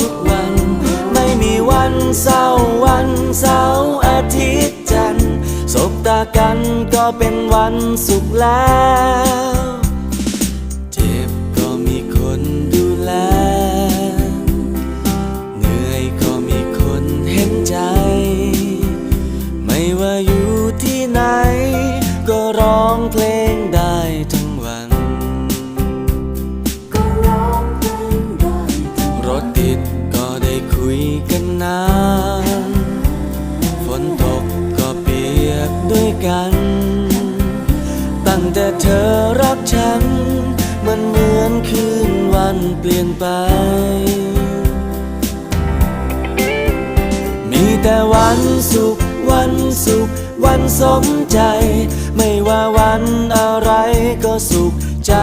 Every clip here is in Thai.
ทุกวัน ไม่มีวันเศร้าวันเสาร์อาทิตย์จันทร์สบตากันก็เป็นวันสุขแล้วเจ็บก็มีคนดูแล เหนื่อยก็มีคนเห็นใจ ไม่ว่าอยู่ที่ไหน ด้วยกัน ตั้งแต่เธอรักฉัน มันเหมือนคืนวันเปลี่ยนไป มีแต่วันสุขวันสุขวันสมใจ ไม่ว่าวันอะไรก็สุขใจ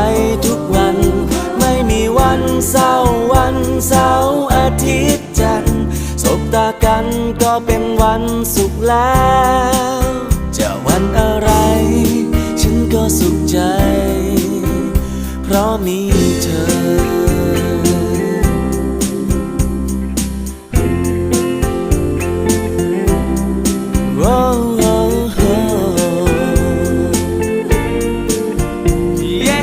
ทุกวัน ไม่มีวันเศร้าวันเสาร์อาทิตย์จันทร์สบตากันก็เป็นวันสุขแล้ว สุขใจ เพราะมีเธอโอ้โอ้โอ้เย้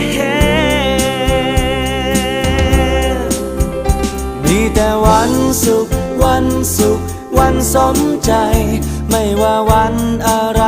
มีแต่วันสุข วันสุข วันสมใจ ไม่ว่าวันอะไร